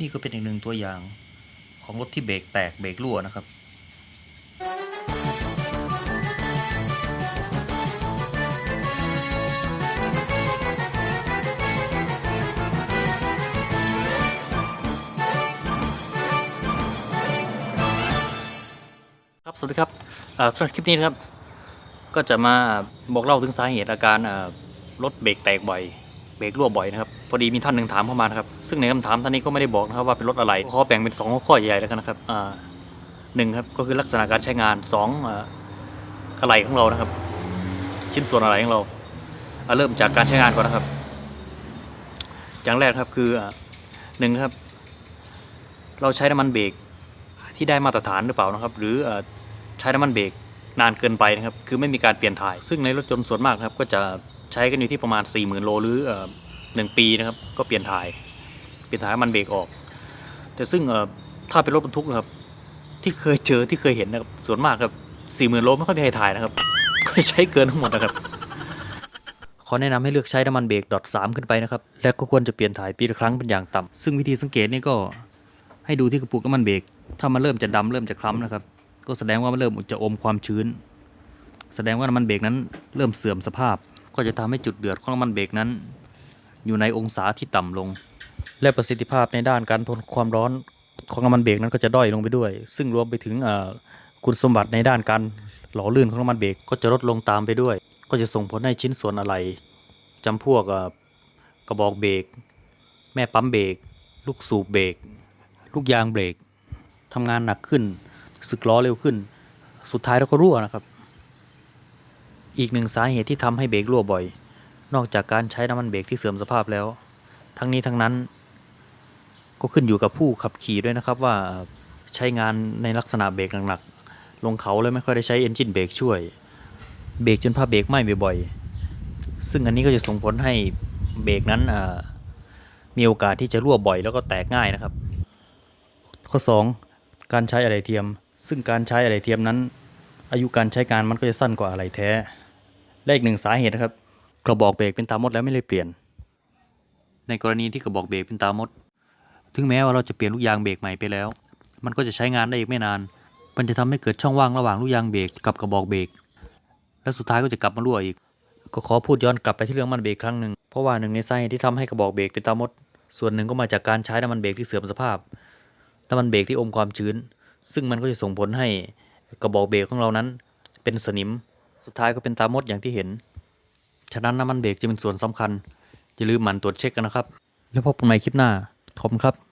นี่ก็เป็นอีกหนึ่งตัวอย่างของรถที่เบรกแตกเบรกรั่วนะครับครับสวัสดีครับสำหรับคลิปนี้นะครับ ก็จะมาบอกเล่าถึงสาเหตุอาการรถเบรกแตกบ่อย เบรกรั่วบ่อยนะครับ พอดีมีท่านหนึ่งถามเข้ามานะครับ ซึ่งในคำถามท่านนี้ก็ไม่ได้บอกนะครับว่าเป็นรถอะไรขอแบ่งเป็นสองข้อใหญ่ๆแล้วกันนะครับอ่าหนึ่งครับก็คือลักษณะการใช้งานสองอ่าอะไรของเรานะครับ ชิ้นส่วนอะไรของเราอ่าเริ่มจากการใช้งานก่อนนะครับ อย่างแรกครับคือหนึ่งครับ เราใช้น้ำมันเบรกที่ได้มาตรฐานหรือเปล่านะครับ หรือใช้น้ำมันเบรกนานเกินไปนะครับ คือไม่มีการเปลี่ยนถ่าย ซึ่งในรถยนต์ส่วนมากนะครับ ก็จะ ใช้กันอยู่ที่ประมาณ 4 0,000 โลหรือหนึ่งปีนะครับก็เปลี่ยนถ่ายเปลี่ยนถ่ายน้มันเบรกออก แต่ซึ่งถ้าเป็นรถบรรทุกนะครับที่เคยเจอที่เคยเห็นนะครับส่วนมากครับ40,000โลไม่ค่อยมีใครถ่ายนะครับก็ใช้เกินทั้งหมดนะครับขอแนะนำให้เลือกใช้น้ำมันเบรกดอทสามขึ้นไปนะครับและก็ควรจะเปลี่ยนถ่ายปีละครั้งเป็นอย่างต่ำซึ่งวิธีสังเกตนี่ก็ให้ดูที่กระปุกน้ำมันเบรกถ้ามันเริ่มจะดำเริ่มจะคล้ำนะครับ ก็แสดงว่ามันเริ่มจะอมความชื้น แสดงว่าน้ำมันเบรกนั้นเริ่มเสื่อมสภาพ ก็จะทำให้จุดเดือดของน้ำมันเบรกนั้น อยู่ในองศาที่ต่ำลง และประสิทธิภาพในด้านการทนความร้อนของน้ำมันเบรกนั้นก็จะด้อยลงไปด้วย ซึ่งรวมไปถึงคุณสมบัติในด้านการหล่อลื่นของน้ำมันเบรกก็จะลดลงตามไปด้วย ก็จะส่งผลให้ชิ้นส่วนอะไรจำพวกกระบอกเบรกแม่ปั๊มเบรกลูกสูบเบรกลูกยางเบรกทำงานหนักขึ้นสึกล้อเร็วขึ้น สุดท้ายแล้วก็รั่วนะครับ อีกหนึ่งสาเหตุที่ทำให้เบรกรั่วบ่อย นอกจากการใช้น้ำมันเบรกที่เสื่อมสภาพแล้ว ทั้งนี้ทั้งนั้น ก็ขึ้นอยู่กับผู้ขับขี่ด้วยนะครับว่าใช้งานในลักษณะเบรกหนักๆลงเขาเลยไม่ค่อยได้ใช้เอนจินเบรกช่วยเบรกจนผ้าเบรกไหม้บ่อยๆ ซึ่งอันนี้ก็จะส่งผลให้เบรกนั้นมีโอกาสที่จะรั่วบ่อยแล้วก็แตกง่ายนะครับ ข้อ 2 การใช้อะไรเทียม ซึ่งการใช้อะไรเทียมนั้น อายุการใช้การมันก็จะสั้นกว่าอะไรแท้ และอีกหนึ่งสาเหตุนะครับ กระบอกเบรกเป็นตามดแล้วไม่ได้เปลี่ยน ในกรณีที่กระบอกเบรกเป็นตามด ถึงแม้ว่าเราจะเปลี่ยนลูกยางเบรกใหม่ไปแล้ว มันก็จะใช้งานได้อีกไม่นาน มันจะทำให้เกิดช่องว่างระหว่างลูกยางเบรกกับกระบอกเบรก และสุดท้ายก็จะกลับมารั่วอีก ก็ขอพูดย้อนกลับไปที่เรื่องน้ำมันเบรกครั้งหนึ่ง เพราะว่าหนึ่งในสาเหตุที่ทำให้กระบอกเบรกเป็นตามด ส่วนหนึ่งก็มาจากการใช้น้ำมันเบรกที่เสื่อมสภาพ น้ำมันเบรกที่อมความชื้น ซึ่งมันก็จะส่งผลให้กระบอกเบรกของเรานั้น เป็นสนิม สุดท้ายก็เป็นตามดอย่างที่เห็น ฉะนั้นน้ำมันเบรกจะเป็นส่วนสำคัญอย่าลืมหมั่นตรวจเช็คกันนะครับ แล้วพบกันใหม่คลิปหน้าขอบคุณครับ